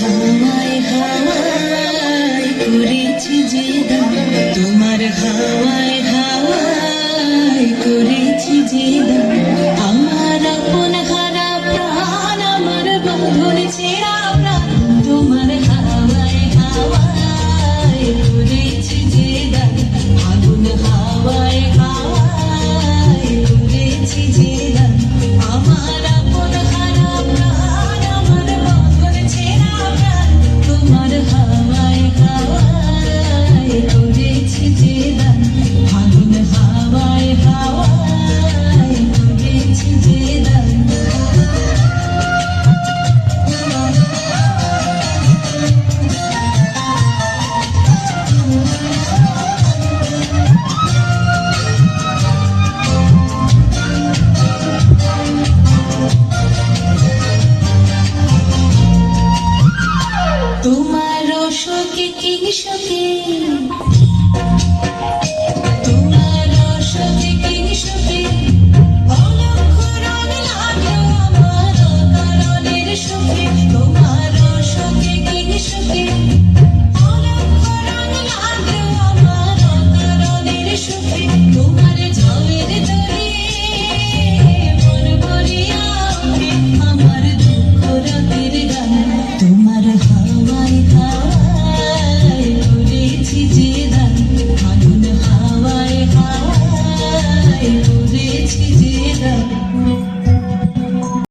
তোমায় হাওয়ায় করেছি যে দাম। তোমার হাওয়ায় হাওয়ায় করেছি যে দাম। তোমার শোকে কি শোকে